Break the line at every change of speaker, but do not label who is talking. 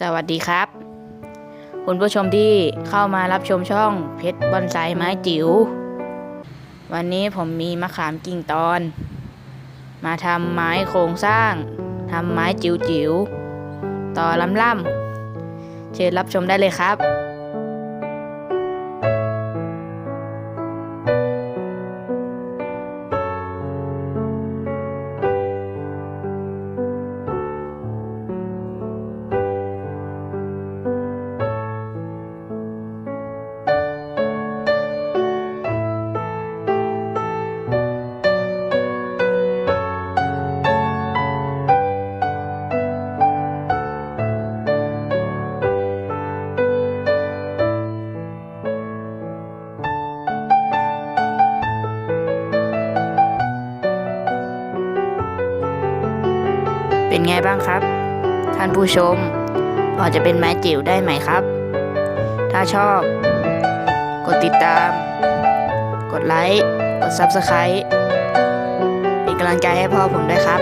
สวัสดีครับ คุณผู้ชมที่เข้ามารับชมช่องเพชรบอนไซไม้จิ๋ว วันนี้ผมมีมะขามกิ่งตอน มาทำไม้โครงสร้างทำไม้จิ๋วจิ๋วต่อลำล่ำเชิญรับชมได้เลยครับ เป็นไงบ้างครับ ท่านผู้ชมพอจะเป็นไม้จิ๋วได้ไหมครับ ถ้าชอบ กดติดตาม กดไลค์ กด Subscribe เป็นกำลังใจให้พ่อผมด้วยครับ